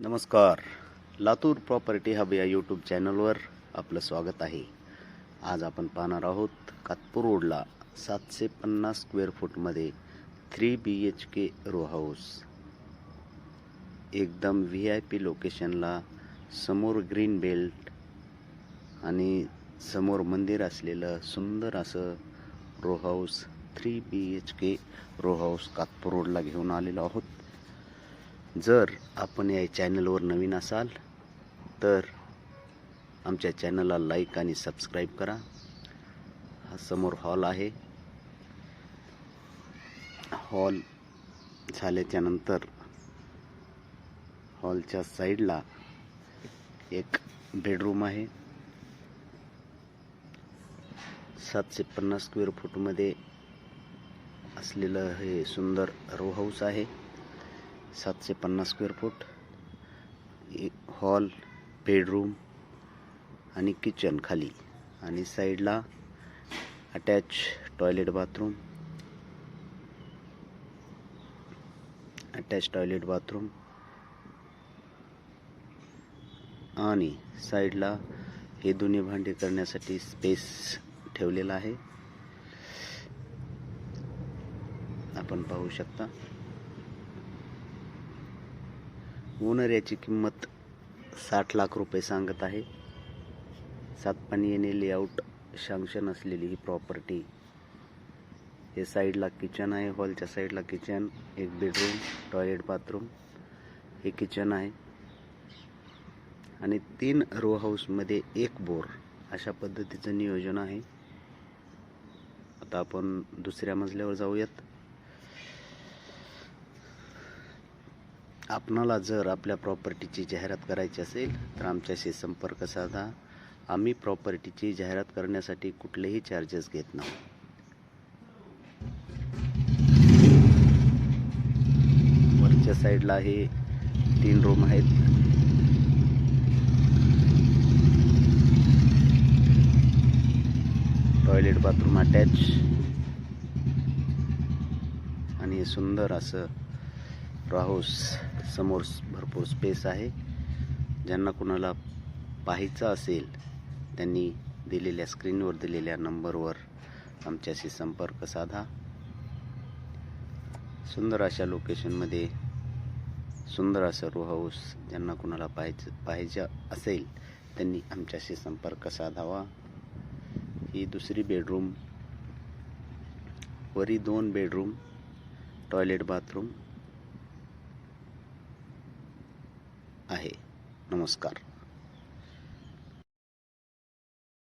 नमस्कार. Latur property hub या YouTube चॅनलवर आपलं स्वागत आहे. आज आपण पाहणार आहोत कातपूर रोडला सातशे पन्नास square फूटमध्ये three B H K row house एकदम व्ही आय पी लोकेशनला समोर ग्रीन बेल्ट आणि समोर मंदिर असलेलं सुंदर असं row house three B H K row house Katpur रोडला घेऊन आलेलो आहोत. जर आपण या चॅनलवर नवीन असाल तर आमच्या चॅनलला लाईक आणि सबस्क्राईब करा. हा समोर हॉल आहे. हॉल झाल्याच्यानंतर हॉलच्या साईडला एक बेडरूम आहे. सातशे पन्नास स्क्वेअर फूटमध्ये असलेलं हे सुंदर रो हाऊस आहे. सातशे पन्नास स्क्वेअर फूट एक हॉल बेडरूम आणि किचन खाली. आणि साईडला attach toilet bathroom attach toilet bathroom आणि साईडला हे दोन्ही भांडे करण्यासाठी स्पेस ठेवलेला आहे. आपण पाहू शकता. ओनर याची किंमत साठ लाख रुपये सांगत आहे. सातपाणी येणे लेआउट शांक्शन असलेली ही प्रॉपर्टी हे साईडला किचन आहे. हॉलच्या साईडला किचन एक बेडरूम टॉयलेट बाथरूम हे किचन आहे. आणि तीन रो हाऊसमध्ये एक बोर अशा पद्धतीचं नियोजन आहे. आता आपण दुसऱ्या मजल्यावर जाऊयात. आपणाला जर आपल्या प्रॉपर्टीची जाहिरात करायची असेल तर आमच्याशी संपर्क साधा. आम्ही प्रॉपर्टीची जाहिरात करण्यासाठी कुठलेही चार्जेस घेत नाही. वरच्या साईडला हे तीन रूम आहेत. टॉयलेट बाथरूम अटॅच आणि सुंदर असं राहूस समोर भरपूर स्पेस आहे. ज्यांना कुणाला पाहायचं असेल त्यांनी दिलेल्या स्क्रीनवर दिलेल्या नंबरवर आमच्याशी संपर्क साधा. सुंदर अशा लोकेशनमध्ये सुंदर असं रो हाऊस ज्यांना कुणाला पाहायचं पाहायचं असेल त्यांनी आमच्याशी संपर्क साधावा. ही दुसरी बेडरूम वरी दोन बेडरूम टॉयलेट बाथरूम आहे नमस्कार.